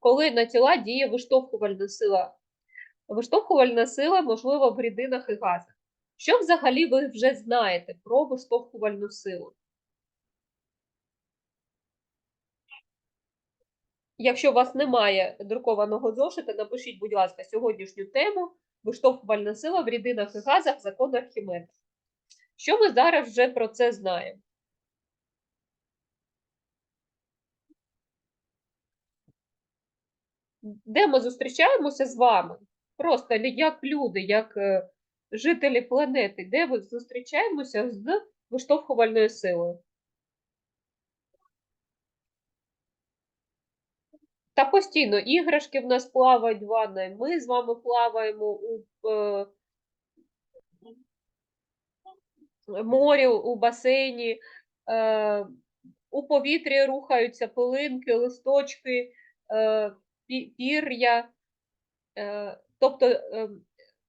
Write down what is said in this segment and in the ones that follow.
коли на тіла діє виштовхувальна сила. Виштовхувальна сила можлива в рідинах і газах. Що взагалі ви вже знаєте про виштовхувальну силу? Якщо у вас немає друкованого зошита, напишіть, будь ласка, сьогоднішню тему виштовхувальна сила в рідинах і газах закон Архімеда. Що ми зараз вже про це знаємо? Де ми зустрічаємося з вами? Просто як люди, як е, жителі планети, де ви зустрічаємося з виштовхувальною силою? Та постійно іграшки в нас плавають в ванні, ми з вами плаваємо у е, морі, у басейні, е, у повітрі рухаються пилинки, листочки, е, пір'я. Е, тобто е,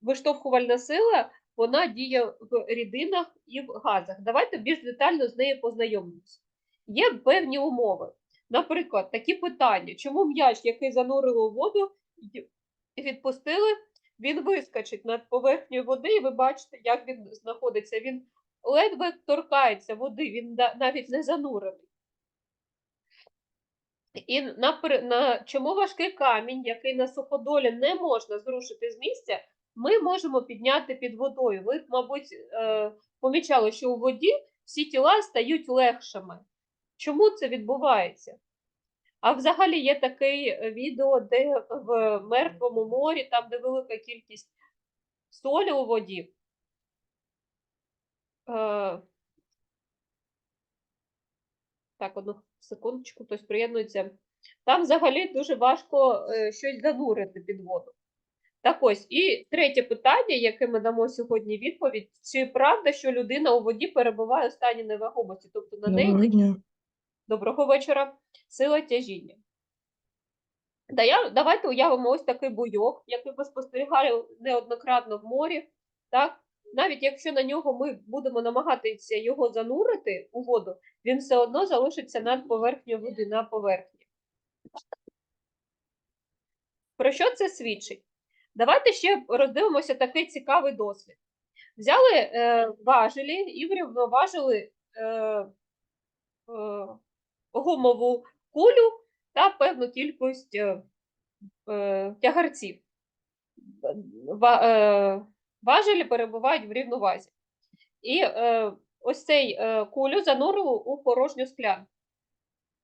виштовхувальна сила, вона діє в рідинах і в газах. Давайте більш детально з нею познайомимося. Є певні умови. Наприклад, такі питання: чому м'яч, який занурили у воду відпустили, він вискочить над поверхнею води, і ви бачите, як він знаходиться. Він ледве торкається води, він навіть не занурений. І на, на чому важкий камінь, який на суходолі не можна зрушити з місця, ми можемо підняти під водою. Ви, мабуть, е, помічали, що у воді всі тіла стають легшими. Чому це відбувається? А взагалі є таке е, відео, де в Мертвому морі, там, де велика кількість солі у воді. Е, так, одну секундочку, хтось приєднується. Там взагалі дуже важко е, щось занурити під воду. Так ось, і третє питання, яке ми дамо сьогодні відповідь: чи правда, що людина у воді перебуває у стані невагомості? Тобто на неї Доброго дня. Доброго вечора. Сила тяжіння. Да я, давайте уявимо ось такий буйок, який ми спостерігали неоднократно в морі. Так? Навіть якщо на нього ми будемо намагатися його занурити у воду, він все одно залишиться над поверхнею води на поверхні. Про що це свідчить? Давайте ще роздивимося такий цікавий дослід. Взяли е, важелі і врівноважили е, е, гумову кулю та певну кількість е, е, тягарців. Ва- е, важелі перебувають в рівновазі. І е, ось цей е, кулю занурили у порожню склянку.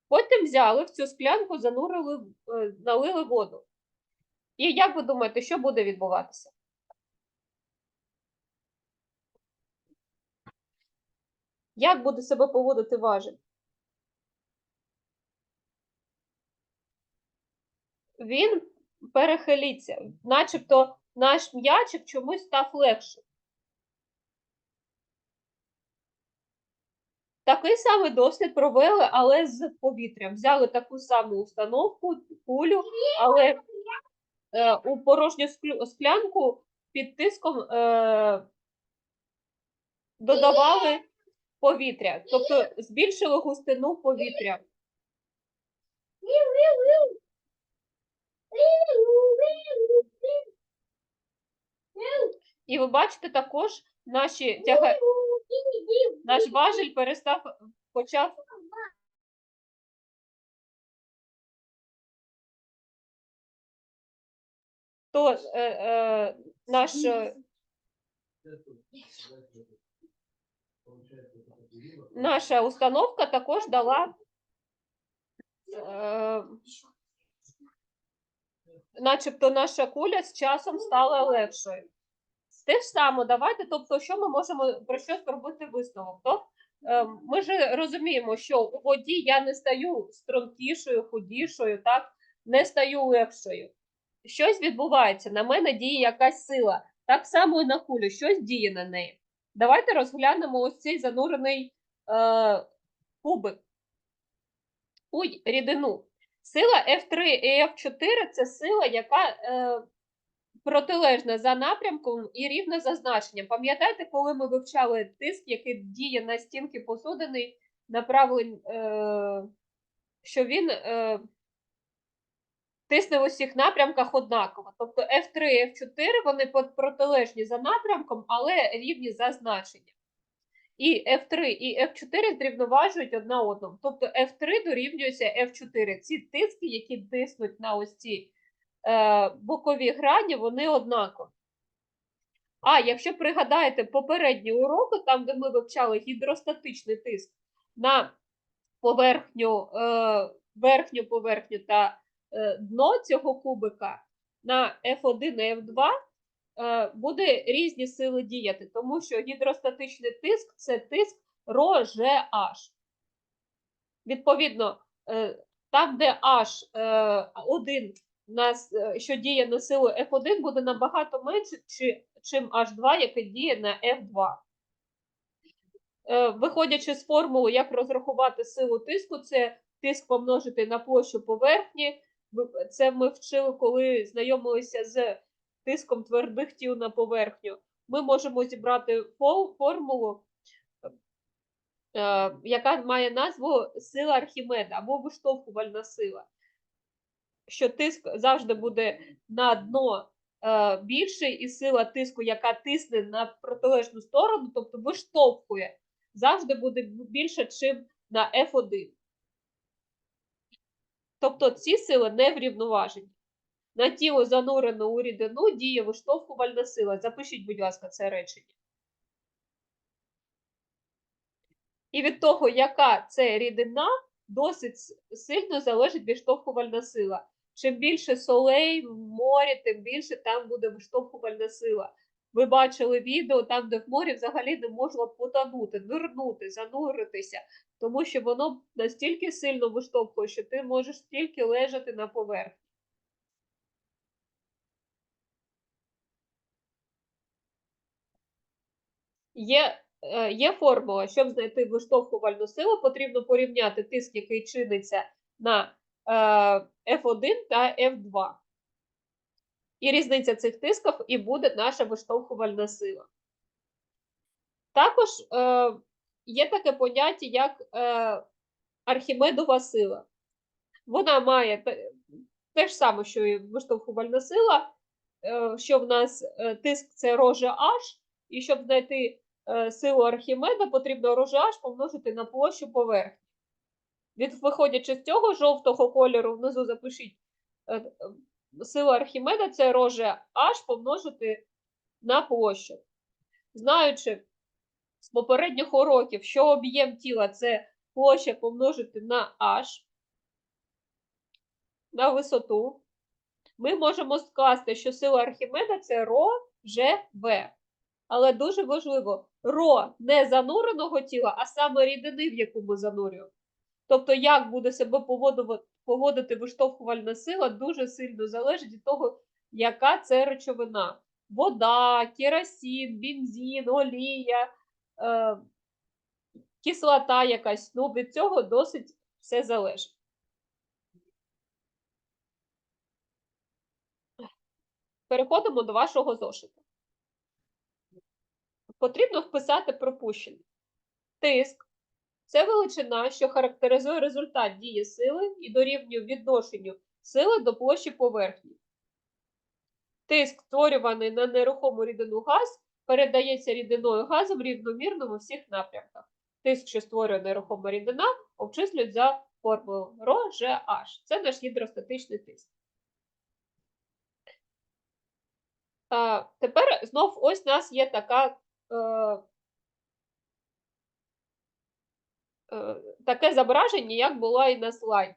Потім взяли в цю склянку, занурили, е, налили воду. І як ви думаєте, що буде відбуватися? Як буде себе поводити важель? Він перехилиться, начебто наш м'ячик чомусь став легшим. Такий самий дослід провели, але з повітрям. Взяли таку саму установку, кулю, але е, у порожню склянку під тиском е, додавали повітря, тобто збільшили густину повітря. І ви бачите також наші тяга... наш важель перестав почав то е, е, наш е, наша установка також дала е, начебто наша куля з часом стала легшою. Те ж саме, давайте, тобто, що ми можемо про що зробити висновок? То, е, ми ж розуміємо, що у воді я не стаю стрункішою, худішою, так, не стаю легшою. Щось відбувається, на мене діє якась сила. Так само і на кулю, щось діє на неї. Давайте розглянемо ось цей занурений е, кубик у рідину. Сила F3 і F4 це сила, яка е, протилежна за напрямком і рівна за значенням. Пам'ятаєте, коли ми вивчали тиск, який діє на стінки посудини, направлень, е, що він е, тисне в усіх напрямках однаково. Тобто F3 і F4 вони протилежні за напрямком, але рівні за значенням. І F3 і F4 зрівноважують одна одному. Тобто F3 дорівнюється F4. Ці тиски, які тиснуть на ось ці бокові грані, вони однакові. А якщо пригадаєте попередні уроки, там, де ми вивчали гідростатичний тиск на поверхню, е, верхню поверхню та е, дно цього кубика на F1 і F2 е, буде різні сили діяти, тому що гідростатичний тиск це тиск ρGH. Відповідно, е, там, де H1 нас, е, що діє на силу F1, буде набагато менше, чи, чим H2, яке діє на F2. Е, Виходячи з формули, як розрахувати силу тиску, це тиск помножити на площу поверхні. Це ми вчили, коли знайомилися з тиском твердих тіл на поверхню. Ми можемо зібрати формулу, е, яка має назву сила Архімеда або виштовхувальна сила. Що тиск завжди буде на дно е, більший, і сила тиску, яка тисне на протилежну сторону, тобто виштовхує, завжди буде більше, чим на F1. Тобто ці сили не врівноважені. На тіло занурено у рідину діє виштовхувальна сила. Запишіть, будь ласка, це речення. І від того, яка це рідина, досить сильно залежить відштовхувальна сила. Чим більше солей в морі, тим більше там буде виштовхувальна сила. Ви бачили відео там, де в морі взагалі не можна потонути, нирнути, зануритися, тому що воно настільки сильно виштовхує, що ти можеш тільки лежати на поверхні. Є, е, є формула, щоб знайти виштовхувальну силу, потрібно порівняти тиск, який чиниться на F1 та F2. І різниця цих тисків і буде наша виштовхувальна сила. Також е, є таке поняття, як е, Архімедова сила. Вона має те, те ж саме, що і виштовхувальна сила, е, що в нас е, тиск це роже H, і щоб знайти е, силу Архімеда, потрібно роже H помножити на площу поверхні. Від, виходячи з цього жовтого кольору, внизу запишіть е, сила Архімеда це роже H помножити на площу. Знаючи з попередніх уроків, що об'єм тіла це площа помножити на H, на висоту, ми можемо скласти, що сила Архімеда це ро, Ж, В. Але дуже важливо, ро не зануреного тіла, а саме рідини, в яку ми занурюємо. Тобто, як буде себе поводити, виштовхувальна сила, дуже сильно залежить від того, яка це речовина. Вода, керосин, бензин, олія, е, кислота якась. Ну, від цього досить все залежить. Переходимо до вашого зошита. Потрібно вписати пропущене. Тиск це величина, що характеризує результат дії сили і дорівнює відношенню сили до площі поверхні. Тиск, створюваний на нерухому рідину газ, передається рідиною газом рівномірно у всіх напрямках. Тиск, що створює нерухома рідина, обчислюють за формулою ρGH. Це наш гідростатичний тиск. Тепер знов ось у нас є така, таке зображення, як було і на слайді.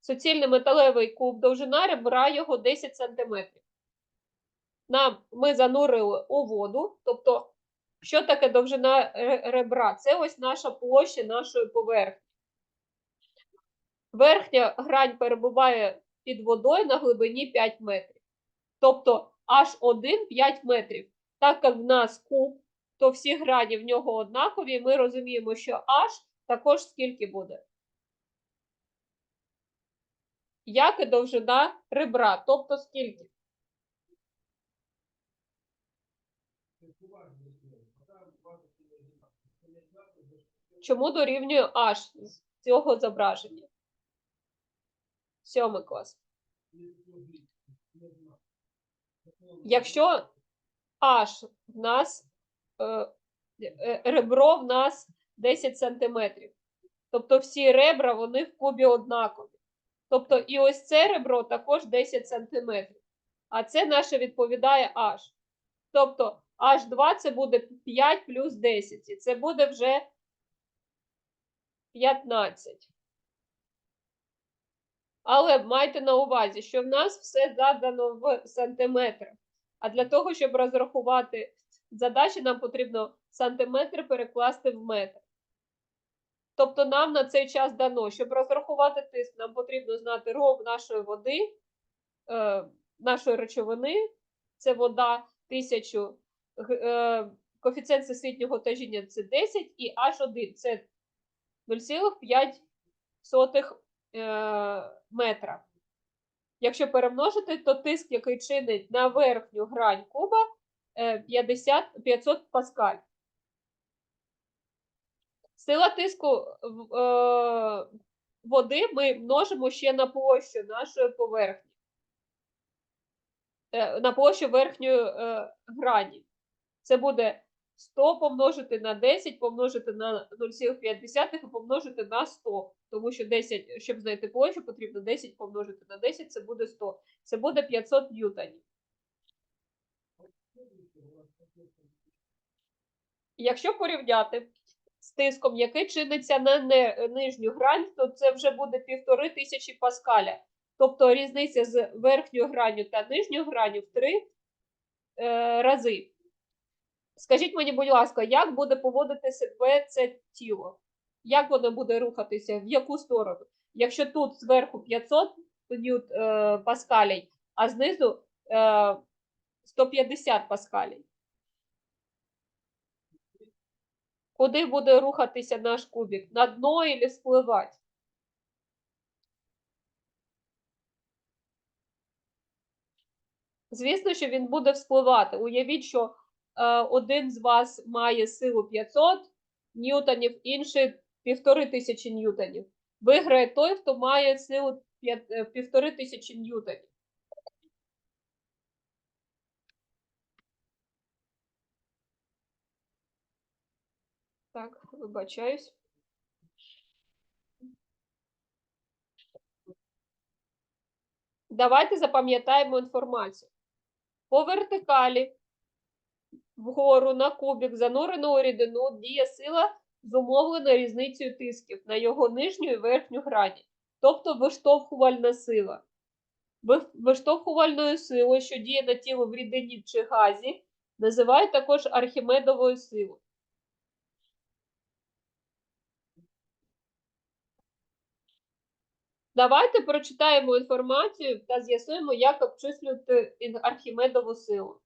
Суцільний металевий куб, довжина ребра його 10 см. Нам ми занурили у воду, тобто, що таке довжина ребра? Це ось наша площа нашої поверхні. Верхня грань перебуває під водою на глибині 5 метрів. Тобто H1 5 метрів. Так як в нас куб, то всі грані в нього однакові, ми розуміємо, що H також скільки буде. Як і довжина ребра, тобто скільки? Чому дорівнює H з цього зображення? Сьомий клас. Якщо H в нас ребро в нас 10 сантиметрів. Тобто всі ребра вони в кубі однакові. Тобто і ось це ребро також 10 сантиметрів. А це наше відповідає H. Тобто H2 це буде 5 плюс 10. І це буде вже 15. Але майте на увазі, що в нас все задано в сантиметрах. А для того, щоб розрахувати задачі, нам потрібно сантиметри перекласти в метр. Тобто нам на цей час дано, щоб розрахувати тиск, нам потрібно знати ров нашої води, е, нашої речовини, це вода 1000, г- е, коефіцієнт всесвітнього тяжіння це 10 і H1 це 0,5 е, метра. Якщо перемножити, то тиск, який чинить на верхню грань куба, 50, 500 паскаль. Сила тиску е, води ми множимо ще на площу нашої поверхні. Е, на площу верхньої е, грані. Це буде 100 помножити на 10, помножити на 0,5 і помножити на 100. Тому що 10, щоб знайти площу, потрібно 10 помножити на 10, це буде 100. Це буде 500 ньютонів. Якщо порівняти з тиском, який чиниться на нижню грань, то це вже буде півтори тисячі паскаля. Тобто різниця з верхньою гранню та нижньою гранню в три е, рази. Скажіть мені, будь ласка, як буде поводити себе це тіло? Як воно буде рухатися? В яку сторону? Якщо тут зверху 500 ньют, е, паскалей, а знизу е, 150 паскалей. Куди буде рухатися наш кубик? На дно і спливати? Звісно, що він буде вспливати. Уявіть, що е, один з вас має силу 500 ньютонів, інший півтори тисячі ньютонів. Виграє той, хто має силу е, півтори тисячі ньютонів. Так, вибачаюсь. Давайте запам'ятаємо інформацію. По вертикалі вгору на кубик зануреного рідину діє сила зумовлена різницею тисків на його нижню і верхню грані, тобто виштовхувальна сила. Виштовхувальною силою, що діє на тіло в рідині чи газі, називають також архімедовою силою. Давайте прочитаємо інформацію та з'ясуємо, як обчислювати Архімедову силу.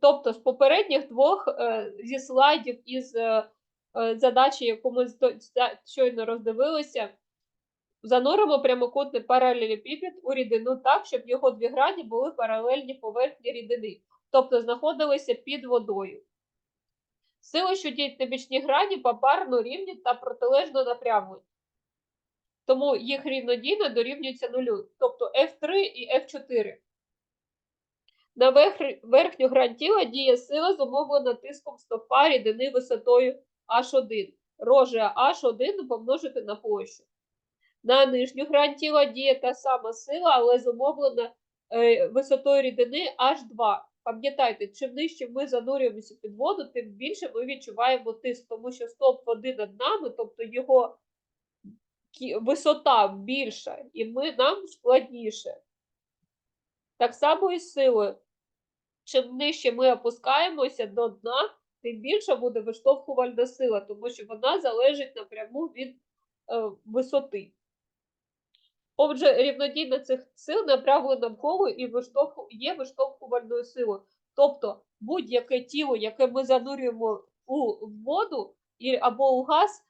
Тобто, з попередніх двох е, зі слайдів із е, е, задачі, яку ми щойно роздивилися, зануримо прямокутний паралелепіпед у рідину так, щоб його дві грані були паралельні поверхні рідини, тобто знаходилися під водою. Сили, що діють на бічні грані, попарно рівні та протилежно напрямлені. Тому їх рівнодійно дорівнюється нулю, тобто F3 і F4. На верхню грань тіла діє сила, зумовлена тиском стовпа рідини висотою H1. Роже H1 помножити на площу. На нижню грань тіла діє та сама сила, але зумовлена е, висотою рідини H2. Пам'ятайте, чим нижче ми занурюємося під воду, тим більше ми відчуваємо тиск, тому що стовп води над нами, тобто його висота більша, і ми, нам складніше. Так само і з силою. Чим нижче ми опускаємося до дна, тим більша буде виштовхувальна сила, тому що вона залежить напряму від е, висоти. Отже, рівнодійна цих сил направлена вгору і виштовху, є виштовхувальною силою. Тобто будь-яке тіло, яке ми занурюємо у воду або у газ,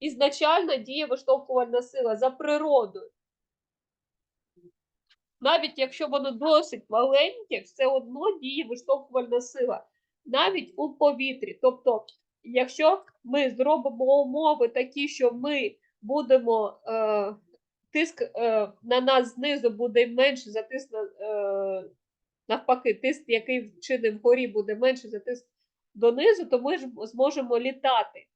ізначально діє виштовхувальна сила за природою. Навіть якщо воно досить маленьке, все одно діє виштовхувальна сила. Навіть у повітрі. Тобто, якщо ми зробимо умови такі, що ми будемо е, тиск е, на нас знизу буде менше за тиск е, навпаки, тиск, який вчинив вгорі, буде менше за тиск донизу, то ми ж зможемо літати.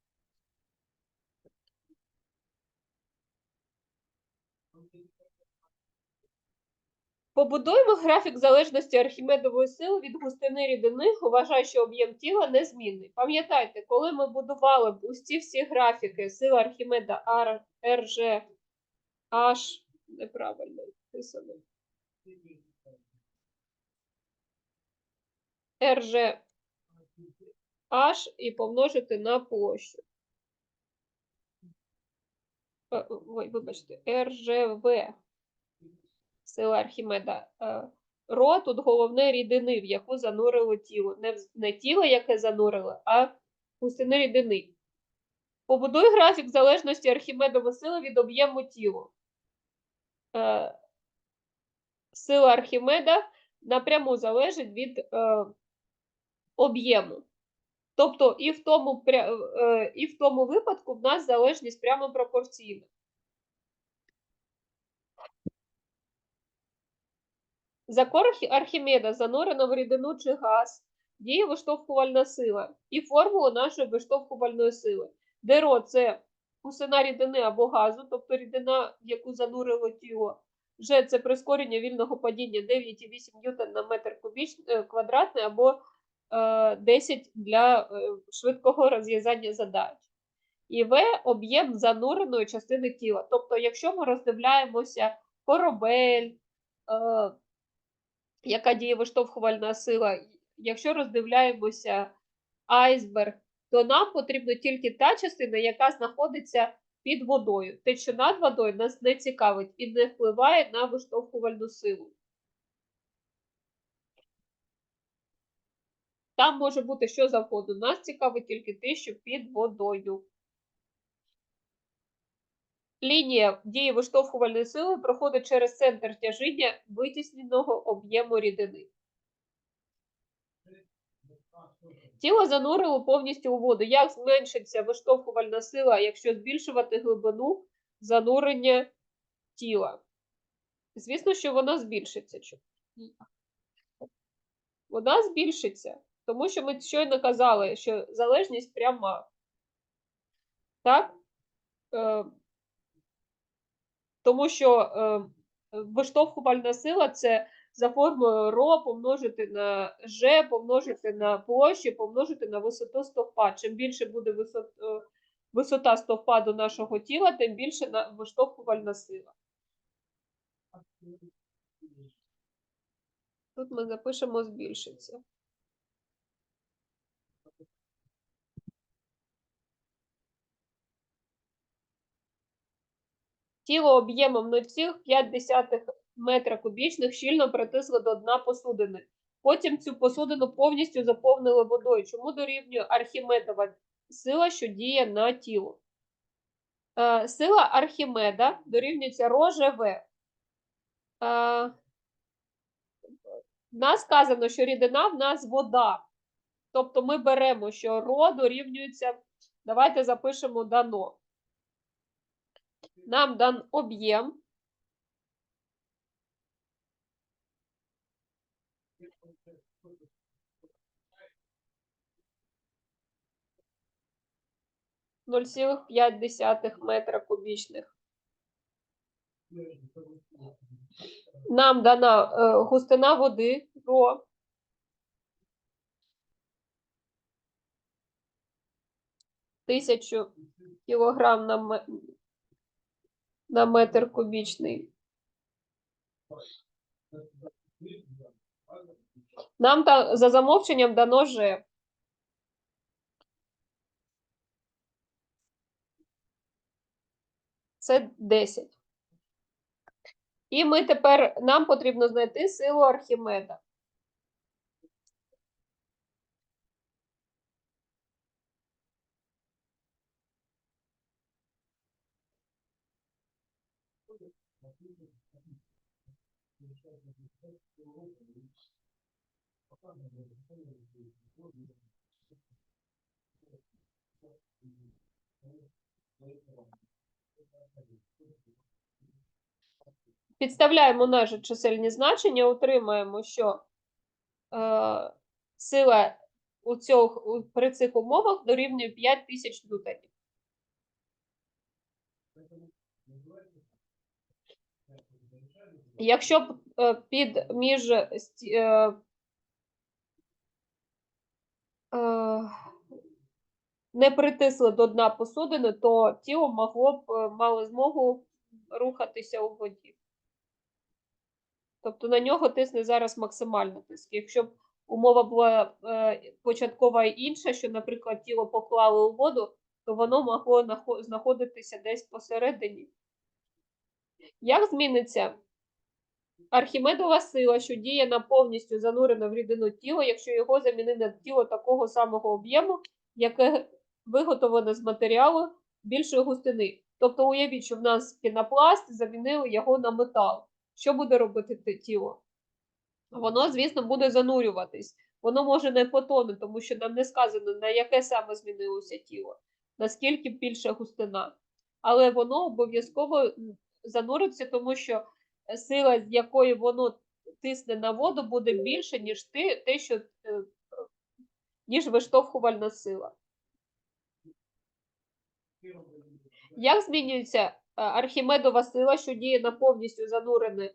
Побудуємо графік залежності Архімедової сили від густини рідини, вважаю, що об'єм тіла незмінний. Пам'ятайте, коли ми будували ці всі графіки, сила Архімеда R, RG, H, неправильно написано. RG, H і помножити на площу. Е, Ой, вибачте, RGV сила Архімеда. Е, Ро тут головне рідини, в яку занурило тіло. Не, не тіло, яке занурило, а густини рідини. Побудуй графік залежності Архімедової сили від об'єму тіла. Е, Сила Архімеда напряму залежить від е, об'єму. Тобто і в, тому, е, і в тому випадку в нас залежність прямо пропорційна. За кор Архімеда занурено в рідину газ, діє виштовхувальна сила і формула нашої виштовхувальної сили. Де ро це гусина рідини або газу, тобто рідина, в яку занурило тіло. Ж це прискорення вільного падіння 9,8 ньютон на метр кубічний, е, квадратний або 10 для е, швидкого розв'язання задач. І В об'єм зануреної частини тіла. Тобто, якщо ми роздивляємося корабель, е, яка діє виштовхувальна сила. Якщо роздивляємося айсберг, то нам потрібна тільки та частина, яка знаходиться під водою. Те, що над водою, нас не цікавить і не впливає на виштовхувальну силу. Там може бути що завгодно. Нас цікавить тільки те, що під водою. Лінія дії виштовхувальної сили проходить через центр тяжіння витісненого об'єму рідини. Тіло занурило повністю у воду. Як зменшиться виштовхувальна сила, якщо збільшувати глибину занурення тіла? Звісно, що вона збільшиться. Вона збільшиться, тому що ми щойно казали, що залежність пряма. Так? Е, тому що е, виштовхувальна сила це за формулою ро помножити на ж, помножити на площу, помножити на висоту стовпа. Чим більше буде висот, е, висота стовпа до нашого тіла, тим більше на виштовхувальна сила. Тут ми запишемо збільшиться. Тіло об'ємом 0,5 метра кубічних щільно притисло до дна посудини. Потім цю посудину повністю заповнили водою. Чому дорівнює Архімедова сила, що діє на тіло? Е, сила Архімеда дорівнюється РОЖВ. Е, в нас сказано, що рідина в нас вода. Тобто ми беремо, що ро дорівнюється. Давайте запишемо дано. Нам дан об'єм. Ноль цілих п'ять десятих метра кубічних. Нам дана е, густина води ро. Тисячу кілограм на, на метр кубічний. Нам та, за замовченням дано Ж. Це 10. І ми тепер нам потрібно знайти силу Архімеда. Підставляємо наші чисельні значення, отримаємо, що е, сила у цього, при цих умовах дорівнює 5000 ньютонів. Якщо б е, під між е, е, не притисли до дна посудини, то тіло могло б мало змогу рухатися у воді. Тобто на нього тисне зараз максимально тиск. Якщо б умова була початкова і інша, що, наприклад, тіло поклали у воду, то воно могло знаходитися десь посередині. Як зміниться Архімедова сила, що діє на повністю занурене в рідину тіло, якщо його замінити на тіло такого самого об'єму, яке виготовлене з матеріалу більшої густини. Тобто уявіть, що в нас пінопласт, замінили його на метал. Що буде робити те тіло? Воно, звісно, буде занурюватись. Воно може не потонути, тому що нам не сказано, на яке саме змінилося тіло, наскільки більша густина. Але воно обов'язково зануриться, тому що сила, з якої воно тисне на воду, буде більше, ніж те, те що, е, ніж виштовхувальна сила. Як змінюється е, Архімедова сила, що діє на повністю занурене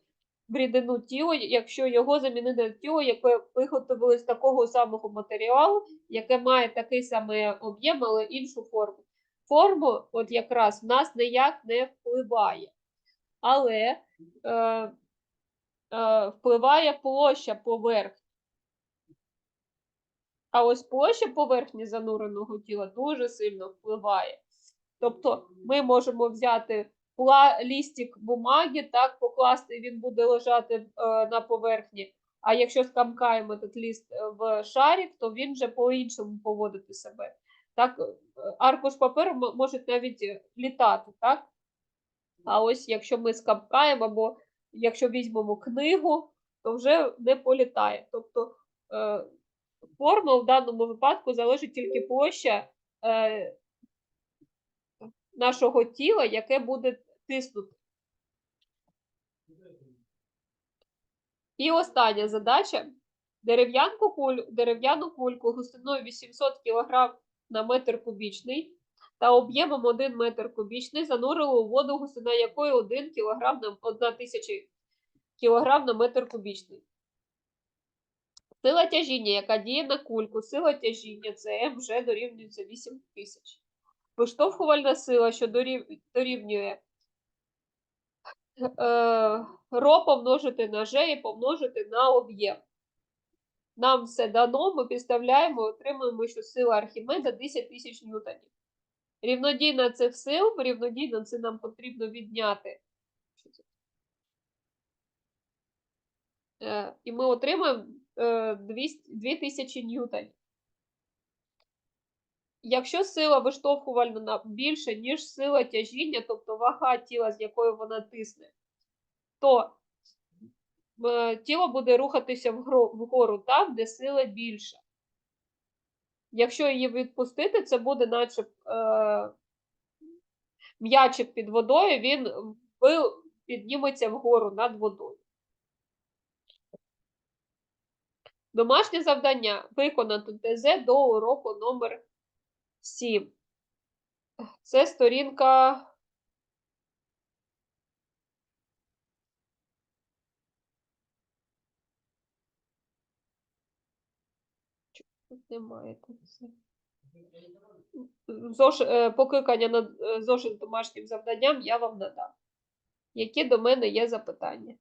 в рідину тіло, якщо його замінити на тіло, яке виготовили з такого самого матеріалу, яке має такий самий об'єм, але іншу форму. Форму, от якраз в нас ніяк не впливає. Але е, е, впливає площа поверхні. А ось площа поверхні зануреного тіла дуже сильно впливає. Тобто ми можемо взяти лістик бумаги, так, покласти, він буде лежати е, на поверхні. А якщо скамкаємо этот ліст е, в шарик, то він вже по-іншому поводити себе. Так, е, аркуш паперу може навіть е, літати, так? А ось якщо ми скамкаємо, або якщо візьмемо книгу, то вже не політає. Тобто е, форма в даному випадку залежить тільки площа е, нашого тіла, яке буде тиснути. І остання задача. Дерев'янку куль, дерев'яну кульку густиною 800 кг на метр кубічний та об'ємом 1 метр кубічний занурили у воду, густина якої 1 кг на 1 тисяча кг на метр кубічний. Сила тяжіння, яка діє на кульку, сила тяжіння це М вже дорівнюється 8 тисяч. Виштовхувальна сила, що дорів- дорівнює е, ро помножити на Ж і помножити на об'єм. Нам все дано, ми підставляємо, отримуємо, що сила Архімеда 10 тисяч ньютонів. Рівнодійна цих сил, рівнодійно це нам потрібно відняти. Е, і ми отримаємо е, 200 2000 ньютонів. Якщо сила виштовхувальна на- більше, ніж сила тяжіння, тобто вага тіла, з якою вона тисне, то е, тіло буде рухатися вгору там, де сила більша. Якщо її відпустити, це буде наче е, м'ячик під водою, він підніметься вгору над водою. Домашнє завдання виконати ТЗ до уроку номер 7. Це сторінка. Тут немає там все. Зош... е, Покликання на е, зошит домашнім завданням я вам надам. Які до мене є запитання?